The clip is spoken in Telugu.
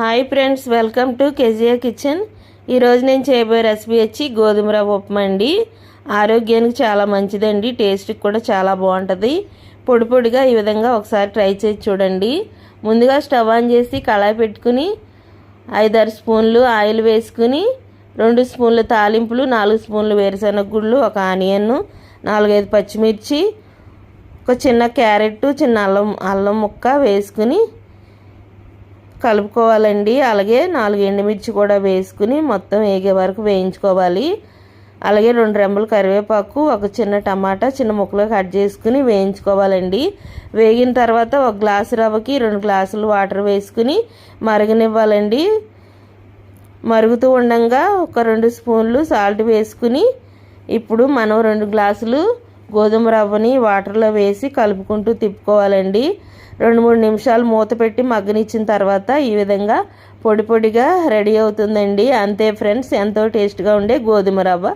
Hi friends welcome to KGR kitchen ఈరోజు నేను చేయబోయే రెసిపీ వచ్చి గోధుమ రవ్వ ఉప్మా అండి. ఆరోగ్యానికి చాలా మంచిదండి టేస్ట్కి కూడా చాలా బాగుంటుంది. పొడి పొడిగా ఈ విధంగా ఒకసారి ట్రై చేసి చూడండి. ముందుగా స్టవ్ ఆన్ చేసి కళాయి పెట్టుకుని ఐదారు స్పూన్లు ఆయిల్ వేసుకుని రెండు స్పూన్లు తాలింపులు నాలుగు స్పూన్లు వేరుశనగ గుళ్ళు ఒక ఆనియన్ నాలుగైదు పచ్చిమిర్చి ఒక చిన్న క్యారెట్ చిన్న అల్లం అల్లం ముక్క వేసుకుని కలుపుకోవాలండి. అలాగే నాలుగు ఎండుమిర్చి కూడా వేసుకుని మొత్తం వేగే వరకు వేయించుకోవాలి. అలాగే రెండు రెమ్మలు కరివేపాకు ఒక చిన్న టమాటా చిన్న ముక్కలు కట్ చేసుకుని వేయించుకోవాలండి. వేగిన తర్వాత ఒక గ్లాసు రవ్వకి రెండు గ్లాసులు వాటర్ వేసుకుని మరగనివ్వాలండి. మరుగుతూ ఉండగా ఒక రెండు స్పూన్లు సాల్ట్ వేసుకుని ఇప్పుడు మనం రెండు గ్లాసులు గోధుమ రవ్వని వాటర్లో వేసి కలుపుకుంటూ తిప్పుకోవాలండి. రెండు మూడు నిమిషాలు మూత పెట్టి మగ్గనిచ్చిన తర్వాత ఈ విధంగా పొడి పొడిగా రెడీ అవుతుందండి. అంతే ఫ్రెండ్స్ ఎంతో టేస్ట్గా ఉండే గోధుమ రవ్వ.